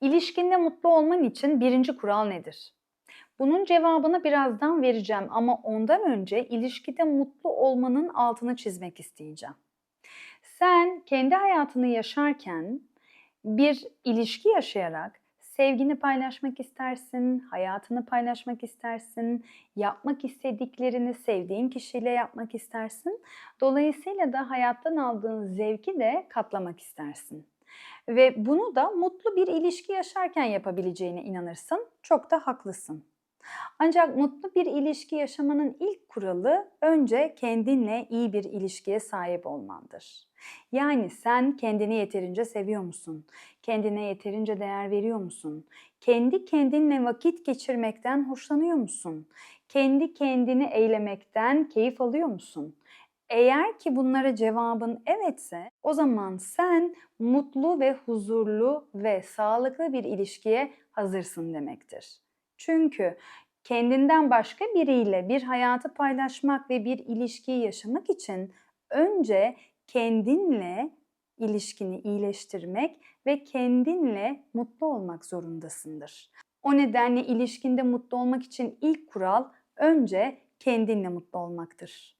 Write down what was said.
İlişkinde mutlu olman için birinci kural nedir? Bunun cevabını birazdan vereceğim ama ondan önce ilişkide mutlu olmanın altını çizmek isteyeceğim. Sen kendi hayatını yaşarken bir ilişki yaşayarak sevgini paylaşmak istersin, hayatını paylaşmak istersin, yapmak istediklerini sevdiğin kişiyle yapmak istersin. Dolayısıyla da hayattan aldığın zevki de katlamak istersin. Ve bunu da mutlu bir ilişki yaşarken yapabileceğine inanırsın. Çok da haklısın. Ancak mutlu bir ilişki yaşamanın ilk kuralı önce kendinle iyi bir ilişkiye sahip olmandır. Yani sen kendini yeterince seviyor musun? Kendine yeterince değer veriyor musun? Kendi kendinle vakit geçirmekten hoşlanıyor musun? Kendi kendini eylemekten keyif alıyor musun? Eğer ki bunlara cevabın evetse o zaman sen mutlu ve huzurlu ve sağlıklı bir ilişkiye hazırsın demektir. Çünkü kendinden başka biriyle bir hayatı paylaşmak ve bir ilişkiyi yaşamak için önce kendinle ilişkini iyileştirmek ve kendinle mutlu olmak zorundasındır. O nedenle ilişkinde mutlu olmak için ilk kural önce kendinle mutlu olmaktır.